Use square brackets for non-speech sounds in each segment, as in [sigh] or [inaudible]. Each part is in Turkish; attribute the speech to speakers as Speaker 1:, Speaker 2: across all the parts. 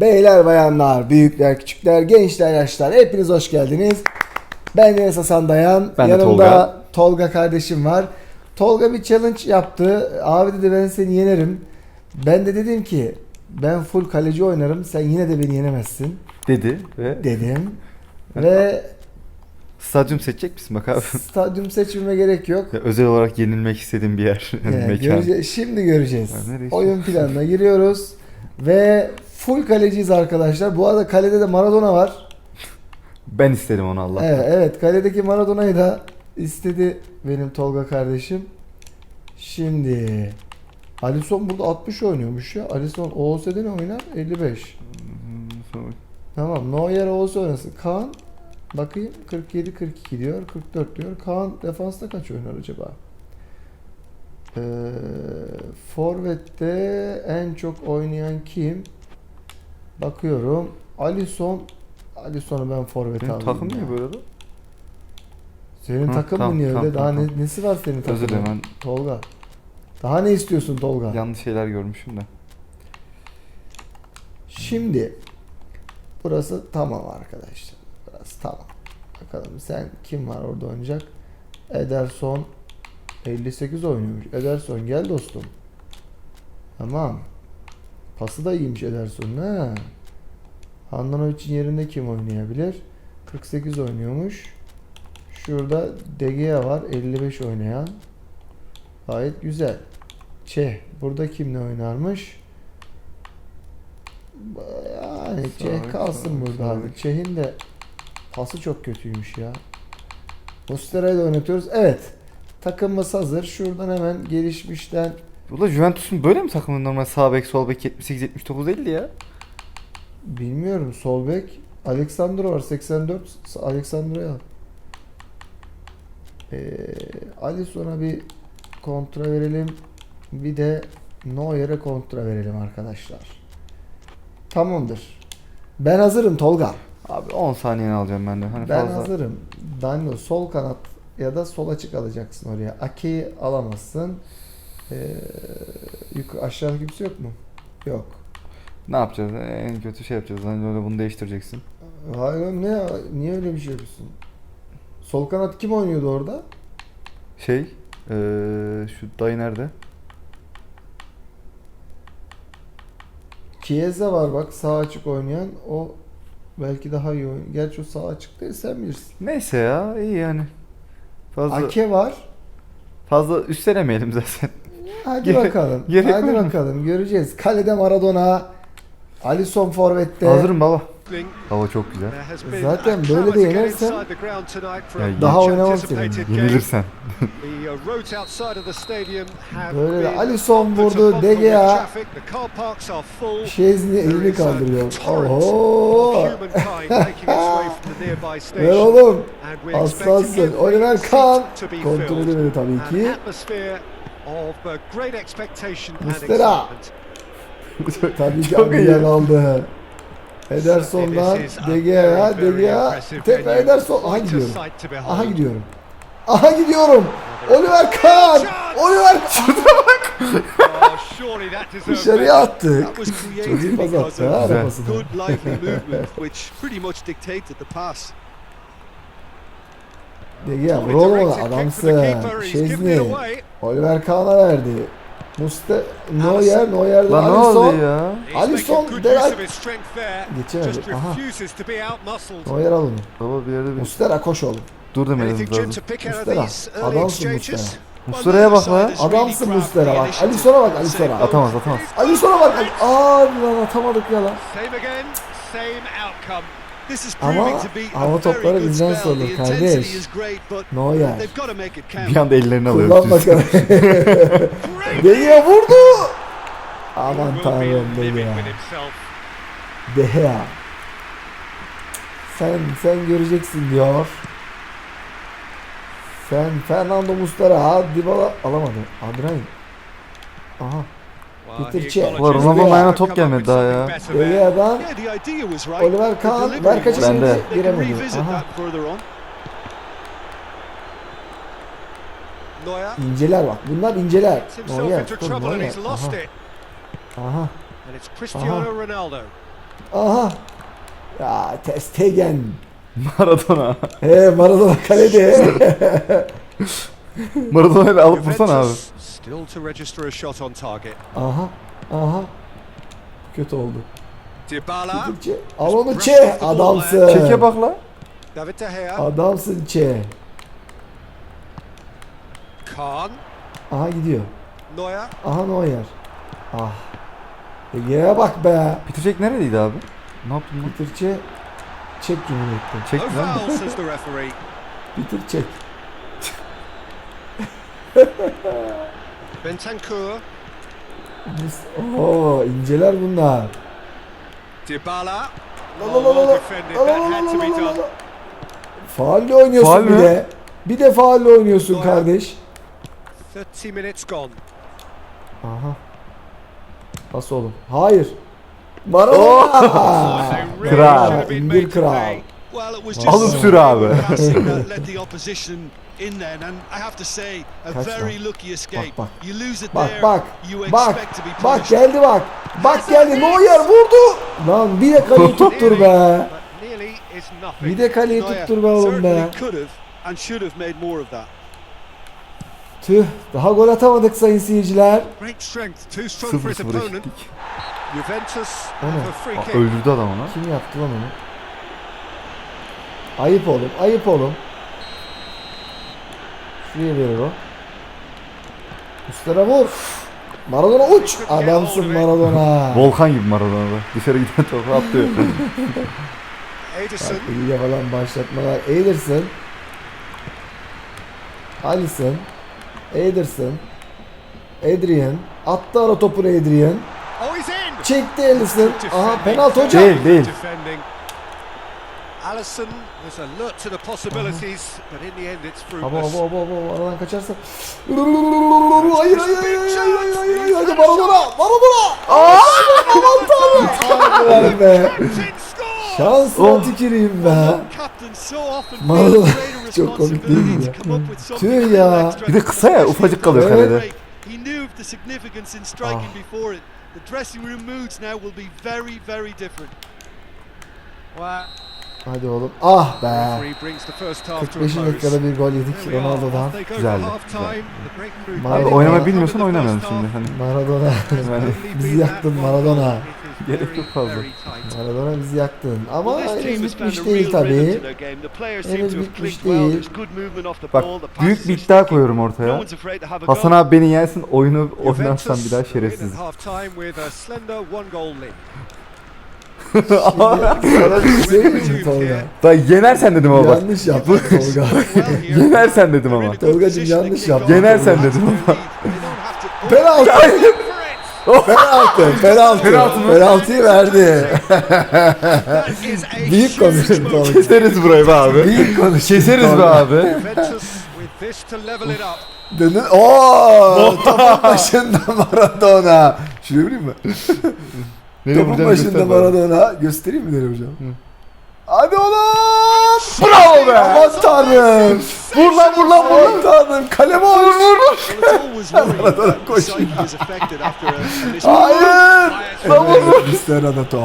Speaker 1: Beyler, bayanlar, büyükler, küçükler, gençler, yaşlar hepiniz hoş geldiniz. Ben Enes Hasan Dayan.
Speaker 2: Ben
Speaker 1: Yanımda
Speaker 2: Tolga.
Speaker 1: Tolga kardeşim var. Tolga bir challenge yaptı. Abi dedi ben seni yenerim. Ben de dedim ki ben full kaleci oynarım. Sen yine de beni yenemezsin
Speaker 2: dedi ve
Speaker 1: dedim. Ve
Speaker 2: stadyum seçecek misin bak abi? [laughs]
Speaker 1: stadyum seçmeme gerek yok.
Speaker 2: Ya özel olarak yenilmek istediğim bir yer. [laughs] Yani mekan.
Speaker 1: görece- şimdi göreceğiz.
Speaker 2: Nereye
Speaker 1: Oyun planına giriyoruz. Ve full kaleciyiz arkadaşlar. Bu arada kalede de Maradona var.
Speaker 2: Ben istedim onu Allah.
Speaker 1: Evet, evet kaledeki Maradona'yı da istedi benim Tolga kardeşim. Şimdi Alisson burada 60 oynuyormuş ya. Alisson OOS'de ne oynar? 55. Tamam. Neuer OOS oynasın. Kaan bakayım 47 42 diyor. 44 diyor. Kaan defansta kaç oynar acaba? Ee, Forvet'te en çok oynayan kim? Bakıyorum. Alisson Alisson'u ben forvet
Speaker 2: Benim
Speaker 1: aldım.
Speaker 2: takım
Speaker 1: ya.
Speaker 2: niye böyle lan?
Speaker 1: Senin
Speaker 2: Hı,
Speaker 1: takım
Speaker 2: tamam,
Speaker 1: mı niye
Speaker 2: tamam,
Speaker 1: öyle? Daha
Speaker 2: tamam,
Speaker 1: ne, nesi var senin takımın?
Speaker 2: Özür dilerim ben
Speaker 1: Tolga. Daha ne istiyorsun Tolga?
Speaker 2: yanlış şeyler görmüşüm de.
Speaker 1: Şimdi burası tamam arkadaşlar. Burası tamam. Bakalım sen kim var orada oynayacak? Ederson 58 oynuyormuş. Ederson gel dostum. Tamam. Pası da iyiymiş Ederson'un ha. Handanoviç'in yerinde kim oynayabilir? 48 oynuyormuş. Şurada Gea var 55 oynayan. Gayet güzel. Çeh. Burada kim ne oynarmış? Yani
Speaker 2: Sağ
Speaker 1: kalsın
Speaker 2: sağ
Speaker 1: burada
Speaker 2: sağ
Speaker 1: abi. Çeh'in de pası çok kötüymüş ya. Mustera'yı da oynatıyoruz. Evet. Takımımız hazır. Şuradan hemen gelişmişten
Speaker 2: Ula Juventus'un böyle mi takımı normal sağ bek sol bek 78 79 değildi ya.
Speaker 1: bilmiyorum sol bek Alexandro var 84 Alexandro'ya al. Ee, Alisson'a bir kontra verelim. Bir de Neuer'e kontra verelim arkadaşlar. Tamamdır. Ben hazırım Tolga.
Speaker 2: Abi 10 saniyeni alacağım ben de. Hani
Speaker 1: Ben
Speaker 2: fazla.
Speaker 1: hazırım. Danilo sol kanat ya da sol açık alacaksın oraya. Ake'yi alamazsın. Ee, yukarı, aşağıda kimse yok mu? Yok.
Speaker 2: Ne yapacağız? En kötü şey yapacağız. Hani öyle bunu değiştireceksin.
Speaker 1: Hayır oğlum, ne niye öyle bir şey yapıyorsun? Sol kanat kim oynuyordu orada?
Speaker 2: Şey, eee şu dayı nerede?
Speaker 1: Chiesa var bak sağ açık oynayan. O belki daha iyi oyun. Gerçi o sağ açık değil sen bilirsin.
Speaker 2: Neyse ya, iyi yani. Fazla
Speaker 1: Ake var.
Speaker 2: fazla üstelemeyelim zaten.
Speaker 1: Hadi bakalım.
Speaker 2: gerek
Speaker 1: Hadi
Speaker 2: mı?
Speaker 1: bakalım. Göreceğiz. Kalede Maradona. Alisson forvette.
Speaker 2: Hazırım baba. Hava çok güzel.
Speaker 1: Zaten böyle de yenersen daha oynamam seninle.
Speaker 2: Yenilirsen.
Speaker 1: Böyle de Alisson vurdu, De Gea. Şezni elini kaldırıyor. Oho. [laughs] Ver oğlum. Aslansın. Oliver Kahn. Kontrol edemedi tabii ki. Mustera. [laughs] Tabii ki
Speaker 2: Çok iyi.
Speaker 1: Aldı. Ederson'dan De Gea'ya, De Gea. Tekrar Ederson. Aha gidiyorum. Aha gidiyorum. Aha gidiyorum. Oliver Kahn. Oliver [laughs] Dışarıya attı. Çok iyi pas attı ha
Speaker 2: Güzel.
Speaker 1: Gea vur oğlum ona adamsın. Şezni. Oliver Kahn'a verdi. Muste Neuer, Neuer'den
Speaker 2: Lan ne oldu
Speaker 1: Alisson.
Speaker 2: ya?
Speaker 1: Alisson Delal. Geçemedi. Aha. Neuer al onu.
Speaker 2: Baba bir yerde bir...
Speaker 1: Mustera koş oğlum.
Speaker 2: Dur demeniz lazım.
Speaker 1: Mustera. Adamsın? Mustera.
Speaker 2: Muslera'ya bak lan.
Speaker 1: Adamsın Mustera bak. Alisson'a bak Alisson'a.
Speaker 2: Atamaz atamaz.
Speaker 1: Alison'a bak. Aa lan atamadık ya lan.
Speaker 3: Same again, same outcome.
Speaker 4: This is
Speaker 1: Ama hava topları bizden sorulur
Speaker 4: The
Speaker 1: kardeş.
Speaker 4: intensity is great, but
Speaker 1: Neuer.
Speaker 4: they've got to make it count.
Speaker 2: Bir anda ellerini alıyor.
Speaker 1: Kullan bakalım. De Gea vurdu. Aman tanrım De
Speaker 3: living
Speaker 1: Gea.
Speaker 3: with himself.
Speaker 1: De Gea. Sen sen göreceksin diyor. Sen Fernando Mustera ha Dybala alamadı. Adrian. Aha. Peter Cech. Ulan Ronaldo'nun
Speaker 2: ayağına top gelmedi daha ya.
Speaker 4: Öyle adam.
Speaker 1: Oliver Kahn ver
Speaker 4: kaçısını
Speaker 1: giremedi. Aha. İnceler bak. Bunlar inceler. Neuer. Dur Neuer. Aha. Aha.
Speaker 3: Aha.
Speaker 1: Aha. Ya Testegen.
Speaker 2: Maradona.
Speaker 1: He Maradona kalede. [laughs] [laughs]
Speaker 2: Maradona'yı alıp vursana abi.
Speaker 4: Still to register a shot on target.
Speaker 1: aha. Aha. Kötü oldu.
Speaker 4: Dybala,
Speaker 1: Çe. Al onu Çe. Adamsın.
Speaker 2: Çeke bak la.
Speaker 4: David De Gea,
Speaker 1: Adamsın Çe.
Speaker 4: Kahn,
Speaker 1: Aha gidiyor.
Speaker 4: Neuer,
Speaker 1: Aha Neuer. Ah. Ege'ye bak be.
Speaker 2: Cech neredeydi abi? Ne yaptın lan?
Speaker 1: Peter Çe. Çek Cumhuriyeti.
Speaker 2: Çek lan.
Speaker 1: Peter Çek.
Speaker 4: Bentancur.
Speaker 1: Oo inceler bunlar.
Speaker 4: Dybala.
Speaker 1: Faalle oynuyorsun
Speaker 2: Faal
Speaker 1: bir
Speaker 2: mi?
Speaker 1: de. Bir de faalle oynuyorsun kardeş.
Speaker 4: 30 minutes gone.
Speaker 1: Aha. Pas oğlum. Hayır. Maradona.
Speaker 4: Oh! [laughs]
Speaker 2: kral.
Speaker 1: İndir kral.
Speaker 2: Alıp sür abi
Speaker 4: in then, and I have to say, a
Speaker 1: Kaç
Speaker 4: very
Speaker 1: lan?
Speaker 4: lucky escape.
Speaker 1: bak.
Speaker 4: You lose it
Speaker 1: Bak
Speaker 4: there,
Speaker 1: bak.
Speaker 4: you
Speaker 1: Bak.
Speaker 4: expect to be
Speaker 1: Bak
Speaker 4: punished.
Speaker 1: geldi bak. Bak geldi. Neuer vurdu. Lan bir de kaleyi [laughs] tuttur be.
Speaker 3: But nearly is nothing.
Speaker 1: Bir de kaleyi tuttur be oğlum be.
Speaker 4: certainly could have and should have made more of that.
Speaker 1: Tüh. Daha gol atamadık sayın seyirciler.
Speaker 4: Great strength, too strong for his
Speaker 2: 0-0
Speaker 4: opponent.
Speaker 2: eşitlik.
Speaker 4: Juventus.
Speaker 2: Öldürdü adam onu.
Speaker 1: Kim yaptı lan onu? Ayıp oğlum. Ayıp oğlum. Şuraya verir o. Üstlere vur. Maradona uç. Adamsın Maradona.
Speaker 2: Volkan gibi Maradona'da. Dışarı giden topu atlıyor. [laughs]
Speaker 4: Ederson,
Speaker 1: İyice falan başlatmalar. Ederson. Alisson. Ederson. Adrian. Attı ara topunu Adrian.
Speaker 3: Oh.
Speaker 1: Çekti Alisson. Aha penaltı hocam.
Speaker 2: Değil değil.
Speaker 3: Defending.
Speaker 4: Alisson was alert to the possibilities, but in the end it's
Speaker 1: Abo
Speaker 4: fruitless.
Speaker 1: abo abo abo aradan kaçarsa. Hayır hayır hayır hayır hayır hayır hayır hadi Maradona Maradona. Aa aman tanrım. Hadi be.
Speaker 3: Captain scores.
Speaker 1: Şansına tüküreyim be.
Speaker 4: Captain so often
Speaker 1: Maradona.
Speaker 4: feels greater
Speaker 1: Çok komik değil mi
Speaker 4: responsibility
Speaker 1: ya?
Speaker 4: to come up with something
Speaker 1: Tüh
Speaker 4: a
Speaker 1: ya.
Speaker 4: extra.
Speaker 2: Bir de kısa ya ufacık kalıyor
Speaker 1: Evet.
Speaker 2: kalede.
Speaker 4: He knew the significance in striking
Speaker 1: Ah.
Speaker 4: before it. The dressing room moods now will be very, very different.
Speaker 3: Well,
Speaker 1: Hadi oğlum. Ah be. 45. dakikada bir gol yedik Ronaldo'dan.
Speaker 2: Güzeldi. güzel.
Speaker 1: Maradona.
Speaker 4: Oynama
Speaker 2: bilmiyorsan oynamayalım şimdi. Hani.
Speaker 1: Maradona. [laughs]
Speaker 2: Yani
Speaker 1: bizi yaktın Maradona.
Speaker 2: Gerek yok fazla.
Speaker 1: Maradona bizi yaktın. Ama henüz bitmiş değil tabii. Henüz bitmiş değil.
Speaker 2: Bak büyük bir iddia koyuyorum ortaya. Hasan abi beni yensin oyunu oynarsam bir daha şerefsiz.
Speaker 1: Sevmiyorum Tolga.
Speaker 2: Da yenersen dedim ama bak.
Speaker 1: Yanlış yaptın Tolga. [laughs]
Speaker 2: yenersen dedim ama.
Speaker 4: Tolgacım
Speaker 1: yanlış yaptın.
Speaker 2: Yenersen dedim
Speaker 4: ama.
Speaker 1: Penaltı. [laughs] penaltı, penaltı.
Speaker 2: Penaltı?
Speaker 1: Penaltıyı verdi. Büyük konuşun Tolga.
Speaker 2: Keseriz burayı be abi.
Speaker 1: Büyük konuş.
Speaker 2: Keseriz be abi.
Speaker 1: Dönün. Ooo! [laughs] Topun başında Maradona. Şunu bileyim mi?
Speaker 2: Nereye
Speaker 1: Topun başında. Maradona. Göstereyim mi nereye hocam? Hadi oğlum.
Speaker 2: Bravo be.
Speaker 1: Aman tanrım.
Speaker 2: Vur lan vur lan vur lan.
Speaker 1: tanrım. Kaleme vur vur.
Speaker 4: Worrying [laughs]
Speaker 1: Maradona
Speaker 4: that the
Speaker 1: koşuyor.
Speaker 4: psyche is affected after a initial
Speaker 1: Hayır.
Speaker 2: Lan vur vur.
Speaker 1: Cristiano Ronaldo.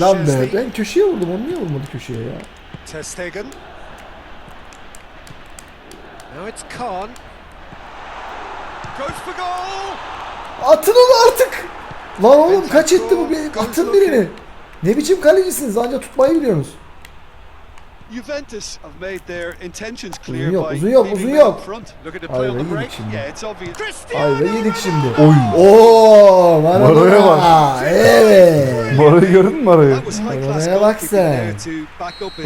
Speaker 1: Lan be ben köşeye vurdum onu niye vurmadı köşeye ya?
Speaker 4: Ter Stegen. Now it's Kahn. Goes for goal.
Speaker 1: Atın onu artık. Lan oğlum kaç etti bu? Bir, atın birini. Ne biçim kalecisiniz? Ancak tutmayı biliyorsunuz.
Speaker 4: Juventus have made their intentions clear
Speaker 1: yok, uzun yok, uzun yok.
Speaker 4: Ayva
Speaker 1: yedik şimdi. Ayva yedik şimdi.
Speaker 2: Oy.
Speaker 1: Oo, Maradona. bak. Evet.
Speaker 2: Marayı gördün mü Marayı?
Speaker 1: Maradona'ya bak sen.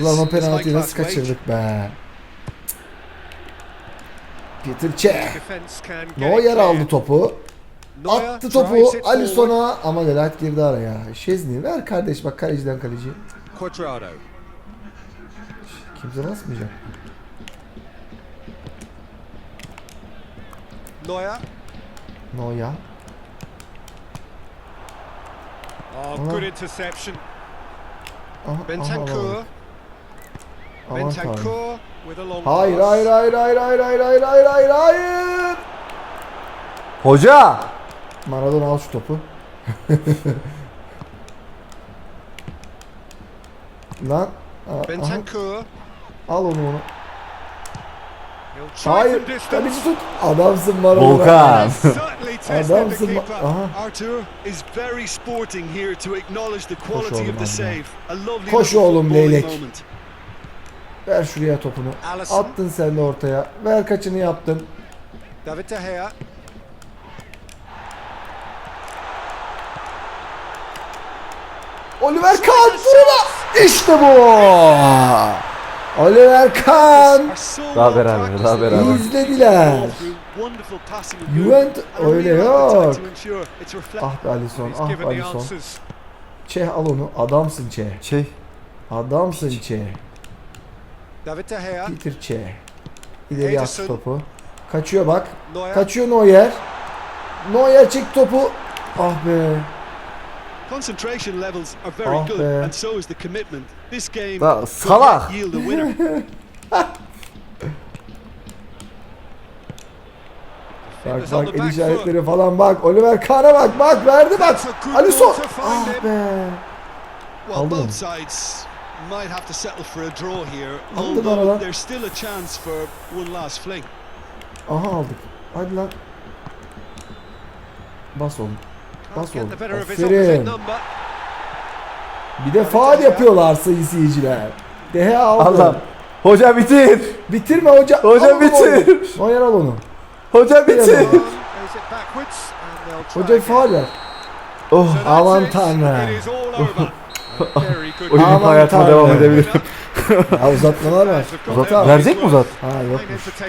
Speaker 1: Ulan o penaltıyı nasıl kaçırdık be. Peter
Speaker 4: Çe.
Speaker 1: No
Speaker 4: yer
Speaker 1: aldı topu. Attı topu. Alisson'a ama Delight girdi araya. Şezni ver kardeş bak kaleciden kaleci.
Speaker 4: Quadrado.
Speaker 1: Kimse basmayacak.
Speaker 4: Neuer.
Speaker 1: Neuer.
Speaker 4: Oh, good interception. Bentancur. Bentancur with a long
Speaker 1: hayır hayır hayır hayır hayır hayır hayır hayır hayır.
Speaker 2: Hoca.
Speaker 1: Maradona al şu topu. [laughs] Lan.
Speaker 4: Bentancur.
Speaker 1: Al onu onu. Hayır. Kaleci tut. Adamsın Maradona.
Speaker 2: Volkan.
Speaker 1: Adamsın Aha.
Speaker 5: Koş
Speaker 1: oğlum, abi. Koş oğlum leylek. Ver şuraya topunu. Attın sen de ortaya. Ver kaçını yaptın.
Speaker 4: David De Gea
Speaker 1: Oliver Kahn vurma. İşte bu. Oliver Kahn.
Speaker 2: Daha beraber, daha beraber.
Speaker 1: İzlediler. Juventus öyle yok. Ah be Alisson, ah be Alisson. Çeh al onu. Adamsın Çeh.
Speaker 2: Şey
Speaker 1: Adamsın Çeh. Bitir Çeh. İleri at
Speaker 4: Ederson.
Speaker 1: topu. Kaçıyor bak. Kaçıyor Neuer. Neuer çek topu. Ah be.
Speaker 5: Concentration levels are very
Speaker 1: Ah
Speaker 5: good, and so is the commitment. This game
Speaker 2: salak.
Speaker 5: yet yield a winner. [laughs]
Speaker 1: Bak bak el işaretleri falan bak. Oliver Kahn'a bak bak verdi bak. Alisson. Ah be. Aldı mı?
Speaker 5: might have to settle for a draw here, although there's still a chance for one last fling.
Speaker 1: Aha aldık. Hadi lan. Bas oğlum.
Speaker 4: Of his
Speaker 1: Aferin. Bir de faal yapıyorlar sayın seyirciler. Dehe aldı.
Speaker 2: Allah. Hoca bitir.
Speaker 1: Bitirme hoca.
Speaker 2: Hoca
Speaker 1: Al
Speaker 2: bitir.
Speaker 1: Neuer al onu.
Speaker 2: Hoca bitir.
Speaker 1: Hoca faal ver.
Speaker 2: Oh.
Speaker 1: Aman tanrım.
Speaker 4: Good
Speaker 2: Oyun hayatıma devam edebilir.
Speaker 1: Ya uzatmalar var.
Speaker 2: Uzat, verecek mi uzat?
Speaker 1: Ha
Speaker 4: Fine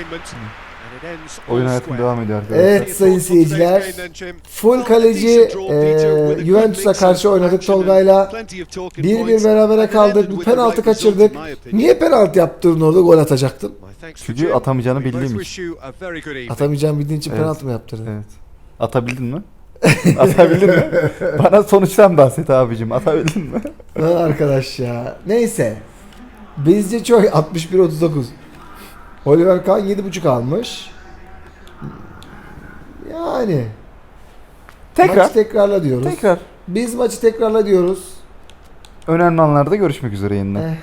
Speaker 2: Oyun hayatım devam ediyor arkadaşlar.
Speaker 1: Evet sayın seyirciler. Full kaleci e, Juventus'a karşı oynadık Tolga'yla. 1-1 berabere kaldık. Bir penaltı kaçırdık. Niye penaltı yaptırdın orada gol atacaktın?
Speaker 2: Çünkü atamayacağını bildiğim için.
Speaker 1: Atamayacağım bildiğin için
Speaker 2: Evet.
Speaker 1: penaltı mı yaptırdın?
Speaker 2: Evet. Atabildin mi? [laughs] Atabildin mi? [laughs] Bana sonuçtan bahset abicim. Atabildin mi?
Speaker 1: Lan arkadaş ya. Neyse. Bizce çok 61-39. Oliver Kahn 7.5 almış. Yani.
Speaker 2: Tekrar.
Speaker 1: Maçı tekrarla diyoruz.
Speaker 2: Tekrar.
Speaker 1: Biz maçı tekrarla diyoruz.
Speaker 2: Önemli anlarda görüşmek üzere yeniden.
Speaker 1: Eh,